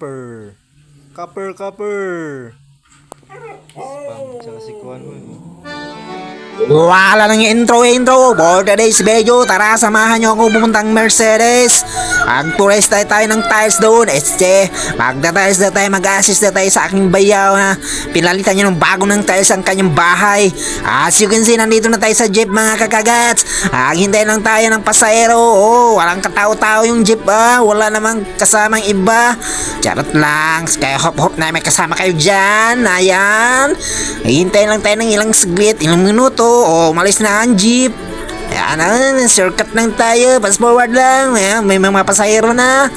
copper. Copper, copper. Spam, tsaka si Kuan mo. Wala nang intro intro. For today's video Tara samahan nyo ako pumuntang Mercedes. Mag-tourist tayo tayo ng tiles doon. Este Magda-tiles na tayo Mag-assist na tayo sa aking bayaw na Pinalitan niya ng bago ng tiles ang kanyang bahay. As you can see Nandito na tayo sa jeep mga kakagats Hintay lang tayo ng pasahero. Oh walang katao-tao yung jeep ah Wala namang kasamang iba. Charot lang. Kaya hop-hop na may kasama kayo dyan. Ayan. Hintay lang tayo ng ilang saglit Ilang minuto O malis na ang jeep Ayan, ah, shortcut lang tayo. Fast forward lang. Ayan, may mga pasahero na.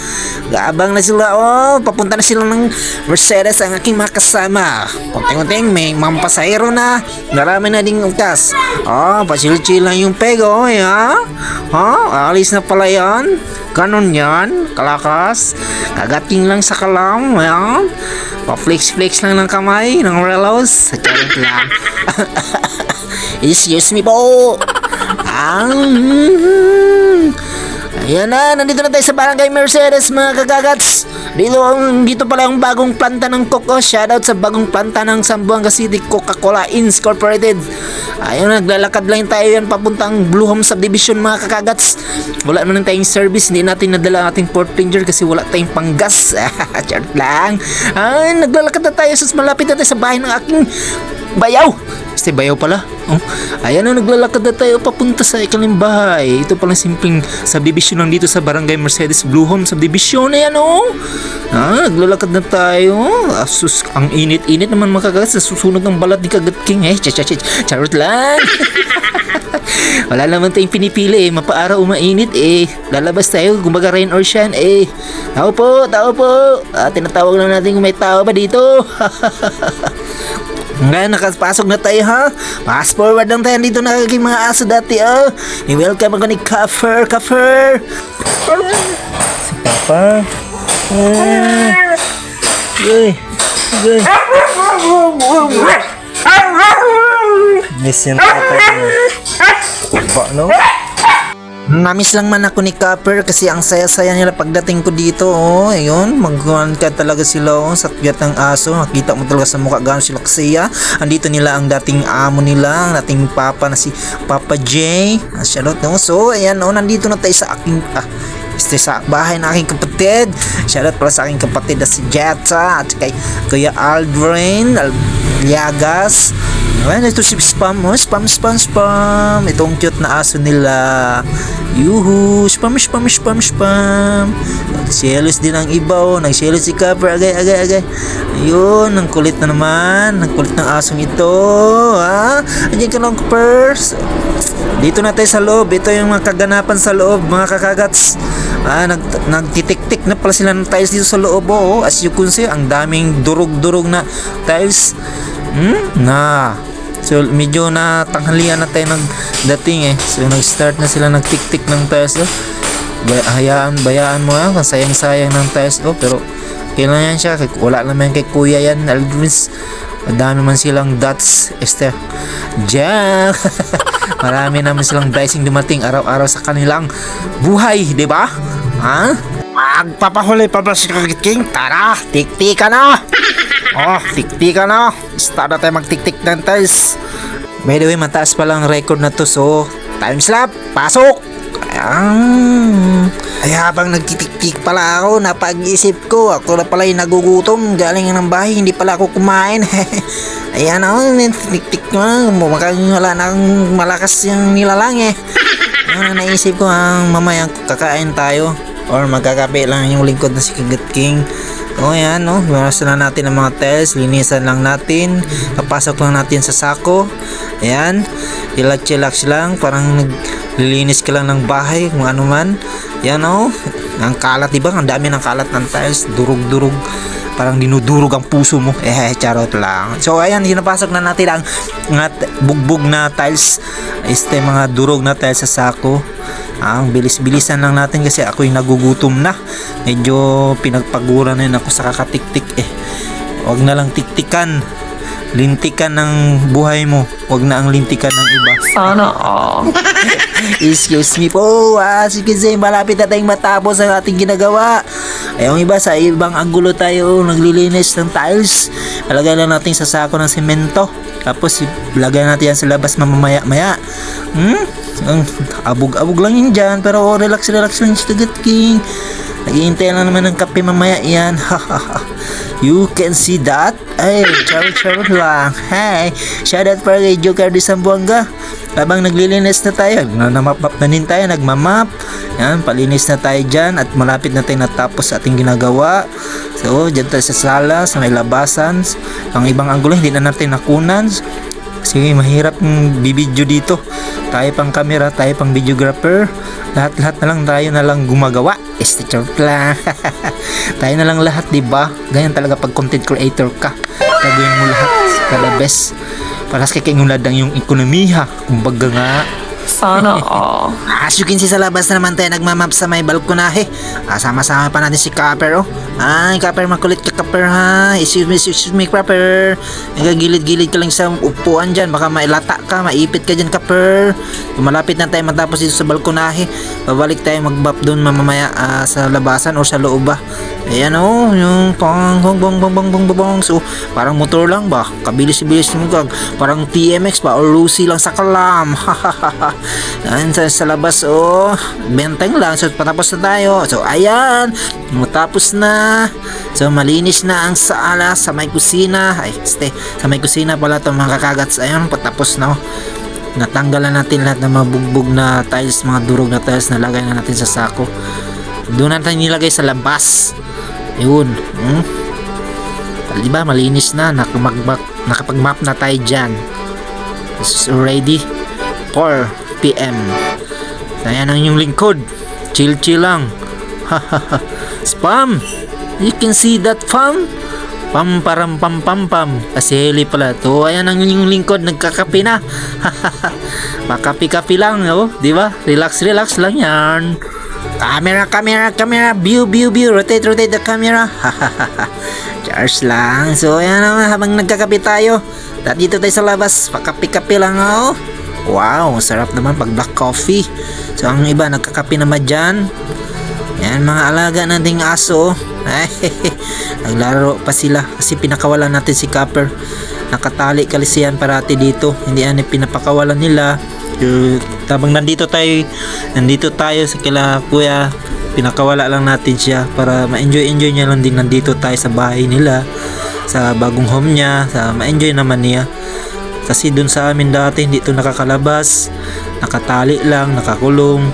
Gaabang na sila. Oh, papunta na sila ng Mercedes ang aking mga kasama. Kunting-kunting, may mga pasahero na. Marami na ding utas. Oh, pasil-chill lang yung pego. Ayan. Oh, alis na pala yan. Ganon yan. Kalakas. Kagating lang sa kalam. Ayan. Pa-flex-flex lang ng kamay. Ng relos. Charot lang. Excuse me po. Ang Ayan na, nandito na tayo sa Barangay Mercedes mga kagagats. Dito, ang- dito pala ang bagong planta ng Coco. Shoutout sa bagong planta ng Sambuanga City Coca-Cola Inc. Incorporated. Ayun, naglalakad lang tayo yan papuntang Blue Home Subdivision mga kagagats. Wala naman tayong service, hindi natin nadala ang ating Port Ranger kasi wala tayong panggas. Chart lang. Ay, naglalakad na tayo sus malapit na tayo sa bahay ng aking bayaw. Este bayaw pala. Oh. Ayan na, naglalakad na tayo papunta sa ikalim bahay. Ito palang simpleng subdivision lang dito sa Barangay Mercedes Blue Home Subdivision. Ayan oh. Ah, naglalakad na tayo. Asus, ang init-init naman makakagat sa susunod ng balat ni Kagat King. Eh, charot lang. Wala naman tayong pinipili eh. Mapaaraw o mainit eh. Lalabas tayo, kumbaga rain or shine eh. Tao po, tao po. Ah, tinatawag lang natin kung may tao ba dito. Ngayon, nakapasok na tayo ha. Fast forward lang tayo dito na aking mga aso dati oh. Ni-welcome ako ni Kaffer, Kaffer. Si Papa. Ah. Uy. Uy. Miss yung tatay niya. Ba, no? Namiss lang man ako ni Copper kasi ang saya-saya nila pagdating ko dito. Oh, ayun, magkuhan ka talaga sila oh, sa kiyat ng aso. Nakita mo talaga sa mukha gaano sila kasaya. Andito nila ang dating amo nila, ang dating papa na si Papa J. Charlotte, no? So, ayan, oh, nandito na tayo sa aking ah, este sa bahay ng aking kapatid. Shoutout pala sa aking kapatid na si Jetta at kay Kuya Aldrin Aliagas. Ayan, ito si Spam. Oh, spam, spam, spam. Itong cute na aso nila. Yuhu. Spam, spam, spam, spam. Nagselos din ang iba. Oh. Nagselos si Copper. Agay, agay, agay. Ayun, ang kulit na naman. Ang kulit ng asong ito. Ha? Andiyan ka lang, Copper. Dito na tayo sa loob. Ito yung mga kaganapan sa loob, mga kakagats. Ah, nag nagtitik-tik na pala sila ng tiles dito sa loob. Oh. As you can see, ang daming durog-durog na tiles. Hmm? Na. So, medyo na tanghalian na tayo nagdating eh. So, nag-start na sila nagtik-tik ng tiles. Oh. Bay- hayaan, bayaan mo yan. Kung sayang-sayang ng tiles. Oh, pero kailan siya. Wala naman kay kuya yan. Aldrins. Madami man silang dots. Este. Jack. Marami naman silang blessing dumating araw-araw sa kanilang buhay, di ba? Ha? Magpapahuli pa ba si King? Tara, tiktik ka na! Oh, tiktik ka na! Start na tayo magtiktik ng tiles. By the way, mataas pa lang record na to, so time slap, pasok! Ayan. Ay habang nagtitiktik pala ako, napag-isip ko, ako na pala yung nagugutom, galing ng bahay, hindi pala ako kumain. Ayan ako, tiktik ko na, mukhang wala na akong malakas yung nilalang eh. Ano naisip ko ang mamayang kakain tayo or magkakape lang yung lingkod na si Kagat King. O yan, no? Binasan na natin ang mga tiles, linisan lang natin, papasok lang natin sa sako. Ayan, relax-relax lang, parang naglilinis ka lang ng bahay, kung ano man. Yan, no? Ang kalat, diba? Ang dami ng kalat ng tiles, durug-durug. Parang dinudurog ang puso mo. Eh, charot lang. So, ayan, hinapasok na natin ang t- bugbog na tiles. Este, mga durog na tiles sa sako. Ang bilis-bilisan lang natin kasi ako'y nagugutom na. Medyo pinagpagura na ako sa kakatiktik eh. Huwag na lang tiktikan. lintikan ng buhay mo. Huwag na ang lintikan ng iba. Sana all. Excuse me po, ah, sige Zay, malapit na tayong matapos ang ating ginagawa. Ay, yung iba, sa ibang anggulo tayo naglilinis ng tiles. Alagay lang natin sa sako ng semento. Tapos, lagay natin yan sa labas mamamaya-maya. Hmm? Ang abog-abog lang yun dyan, pero oh, relax, relax lang si King. Naghihintay lang naman ng kape mamaya yan. you can see that? Ay, charot-charot lang. Hey, shout out para kay Joker de Sambuanga. Habang naglilinis na tayo, namamap na din tayo, nagmamap. Yan, palinis na tayo dyan at malapit na tayo natapos ating ginagawa. So, dyan tayo sa sala, sa may labasan. Ang ibang anggulo, hindi na natin nakunan. Kasi mahirap ng bibidyo dito. Tayo pang camera, tayo pang videographer. Lahat-lahat na lang tayo na lang gumagawa. Este joke lang. tayo na lang lahat, di ba? Ganyan talaga pag content creator ka. Gagawin mo lahat para best. Para sa kakingunad ang yung ekonomiha. Kumbaga nga. Sana all. As you can see sa labas na naman tayo nagmamap sa may balkonahe. Ah, sama-sama pa natin si Copper oh. Ay, Copper makulit ka Copper ha. Excuse me, excuse me Copper. Nagagilid-gilid ka lang sa upuan dyan. Baka mailata ka, maipit ka dyan Copper. Malapit na tayo matapos dito sa balkonahe. Babalik tayo magbap doon mamamaya ah, sa labasan or sa loob ba. Ayan oh, yung pang bong bong bong bong bong bong. So, parang motor lang ba? Kabilis-bilis mo gag. Parang TMX ba or Lucy lang sa kalam. Ayan sa, sa labas oh. Benteng lang. So, patapos na tayo. So, ayan. Matapos na. So, malinis na ang sala sa may kusina. Ay, este, sa may kusina pala itong mga kakagats. Ayun, patapos na oh. Natanggalan natin lahat ng mga bugbog na tiles, mga durog na tiles na lagay na natin sa sako. Doon natin nilagay sa labas. Yun. Hmm? Di ba, malinis na. Nakapag-map, nakapag-map na tayo dyan. This is already 4 p.m. Ayan ang yung lingkod. Chill-chill lang. Spam! You can see that fam? Pam param pam pam pam. Kasi heli pala to. Ayan ang yung lingkod. Nagkakapi na. Pakapi-kapi lang. Oh, di ba? Relax, relax lang yan. Camera, camera, camera. View, view, view. Rotate, rotate the camera. Charge lang. So, ayan naman. Habang nagkakapi tayo. Dito tayo sa labas. Pakapi-kapi lang. Oh. Wow, sarap naman pag black coffee. So, ang iba nagkakapi naman dyan. Yan, mga alaga nating aso. Ay, naglaro pa sila kasi pinakawalan natin si Copper. Nakatali kalisiyan parati dito. Hindi yan pinapakawalan nila. Tabang nandito tayo, nandito tayo sa kila kuya, pinakawala lang natin siya para ma-enjoy-enjoy niya lang din nandito tayo sa bahay nila sa bagong home niya, sa ma-enjoy naman niya. Kasi dun sa amin dati hindi ito nakakalabas, nakatali lang, nakakulong.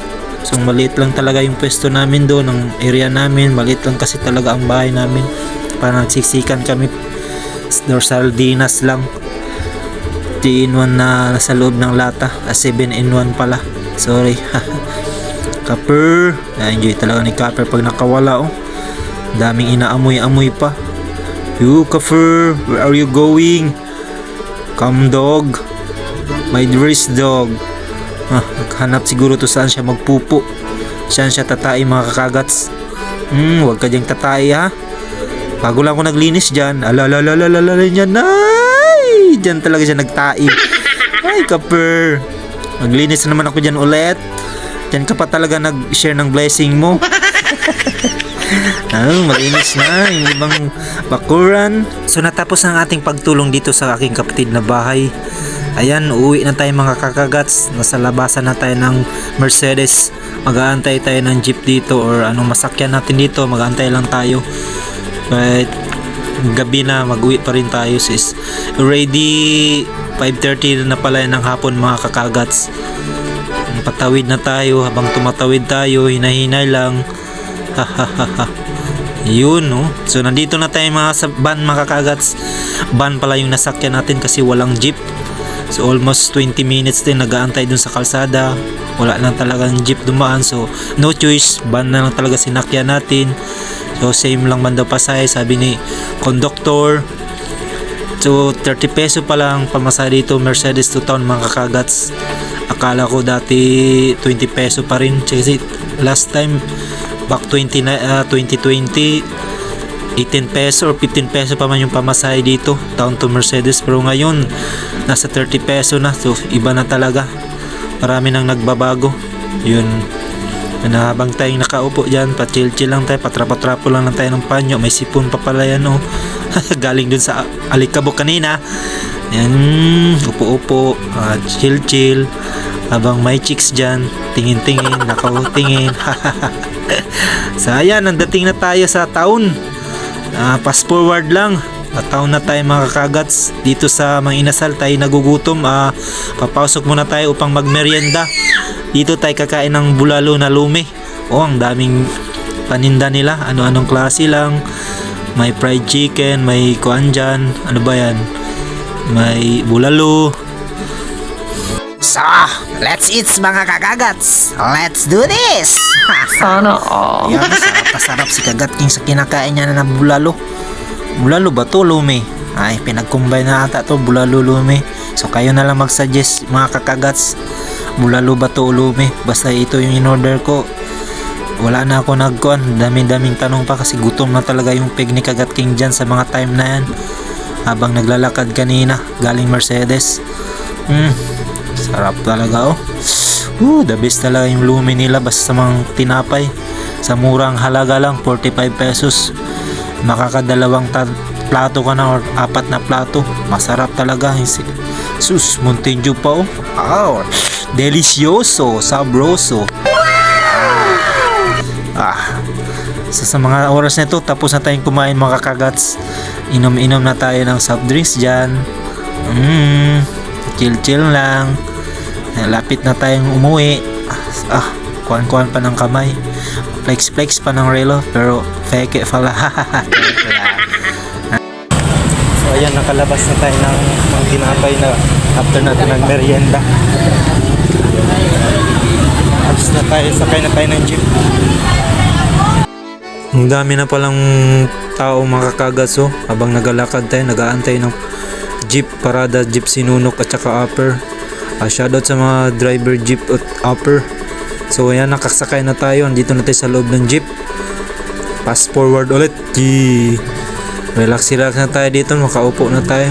So maliit lang talaga yung pwesto namin doon, ang area namin, maliit lang kasi talaga ang bahay namin. Parang nagsiksikan kami dorsal dinas lang. 3 in 1 na nasa loob ng lata, ah, 7 in 1 pala. Sorry. Copper, na-enjoy talaga ni Copper pag nakawala oh. Daming inaamoy-amoy pa. You, Copper, where are you going? Come dog. My dearest dog. Ah, naghanap siguro to saan siya magpupo. Saan siya tatay mga kakagats. Hmm, wag ka diyang tatay ha. Bago lang ako naglinis dyan. Alalalalala dyan. Ay! Dyan talaga siya nagtai. Ay, kaper. Maglinis na naman ako dyan ulit. Dyan ka pa talaga nag-share ng blessing mo. Ah, malinis na yung ibang bakuran. So natapos ang ating pagtulong dito sa aking kapatid na bahay. Ayan, uuwi na tayo mga kakagats. Nasa labasan na tayo ng Mercedes. Mag-aantay tayo ng jeep dito or anong masakyan natin dito. Mag-aantay lang tayo. But gabi na, mag-uwi pa rin tayo sis. Already 5.30 na pala ng hapon mga kakagats. Patawid na tayo. Habang tumatawid tayo, hinahinay lang. Yun, no? So, nandito na tayo mga sa van, mga kakagats. Van pala yung nasakyan natin kasi walang jeep. So, almost 20 minutes din nag-aantay dun sa kalsada. Wala lang talagang jeep dumaan. So, no choice. Van na lang talaga sinakyan natin. So, same lang man daw pasay. Sabi ni conductor. So, 30 peso pa lang pamasahe dito. Mercedes to town, mga kakagats. Akala ko dati 20 peso pa rin. Kasi last time back 20 na, ah, 2020 18 peso or 15 peso pa man yung pamasahe dito down to Mercedes pero ngayon nasa 30 peso na so iba na talaga. Marami nang nagbabago. Yun. Na habang tayong nakaupo dyan pa-chill-chill lang tayo patrapo-trapo lang lang tayo ng panyo. May sipon pa pala yan oh. Galing dun sa alikabok kanina. Yan upo-upo ah, chill-chill. Habang may chicks dyan tingin-tingin nakaw-tingin so ayan nandating na tayo sa taon. Ah, fast forward lang. Pataon na tayo mga kakagats. Dito sa mga inasal tayo nagugutom. Ah, papasok muna tayo upang magmerienda. Dito tayo kakain ng bulalo na lumi. Oh, ang daming paninda nila. Ano-anong klase lang. May fried chicken, may kuan dyan. Ano ba yan? May bulalo. So, let's eat mga kakagats. Let's do this. Sana all. Ayan, sarap na sarap si Kagat King sa kinakain niya na bulalo. Bulalo ba to, lumi? Ay, pinag-combine na ata to, bulalo, lumi. So, kayo na lang mag-suggest, mga kakagats. Bulalo ba to, lumi? Basta ito yung in-order ko. Wala na ako nagkuhan. Dami-daming tanong pa kasi gutom na talaga yung pig ni Kagat King dyan sa mga time na yan. Habang naglalakad kanina, galing Mercedes. Hmm, sarap talaga oh. Woo, the best talaga yung lumi nila basta sa mga tinapay. Sa murang halaga lang, 45 pesos. Makakadalawang plato ka na or apat na plato. Masarap talaga. Si- Sus, Montejo pa oh. Wow, delicioso, sabroso. Ah, sa, sa mga oras na ito, tapos na tayong kumain mga kakagats. Inom-inom na tayo ng soft drinks dyan. Mm, chill-chill lang. Eh, Lapit na tayong umuwi. Ah, kuhan-kuhan pa ng kamay. Flex-flex pa ng relo. Pero fake pala. So ayan, nakalabas na tayo ng mga tinapay na after natin ng merienda. Tapos na tayo, sakay na tayo ng jeep. Ang dami na palang tao mga kagaso habang nagalakad tayo, nagaantay ng jeep parada, jeep sinunok at saka upper. Ah, shoutout sa mga driver jeep at upper. So ayan, nakasakay na tayo. Andito na tayo sa loob ng jeep. Fast forward ulit. Yee. Relax relax na tayo dito. Makaupo na tayo.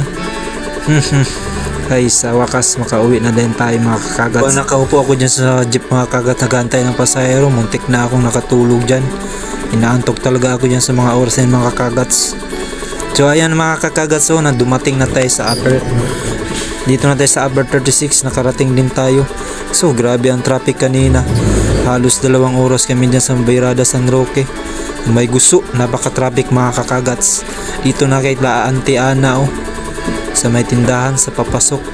Ay, sa wakas makauwi na din tayo mga kakagat. Pag nakaupo ako dyan sa jeep mga kagat nagantay ng pasahero, muntik na akong nakatulog dyan. Inaantok talaga ako dyan sa mga oras na mga kakagats. So ayan mga kakagats, so na dumating na tayo sa upper. Dito na tayo sa upper 36, nakarating din tayo. So grabe ang traffic kanina. Halos dalawang oras kami dyan sa Bayrada San Roque. May gusto, napaka-traffic mga kakagats. Dito na kay La Auntie Ana oh. Sa may tindahan, sa papasok.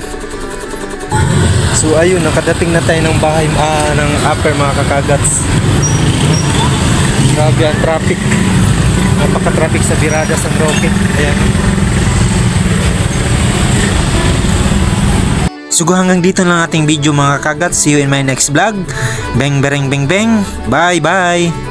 So ayun, nakadating na tayo ng bahay ah, ng upper mga kakagats. Grabe ang traffic. Napaka-traffic sa Birada San Roque. Ayan. So hanggang dito lang ating video mga kagat. See you in my next vlog. Bang bereng bang bang. Bye bye.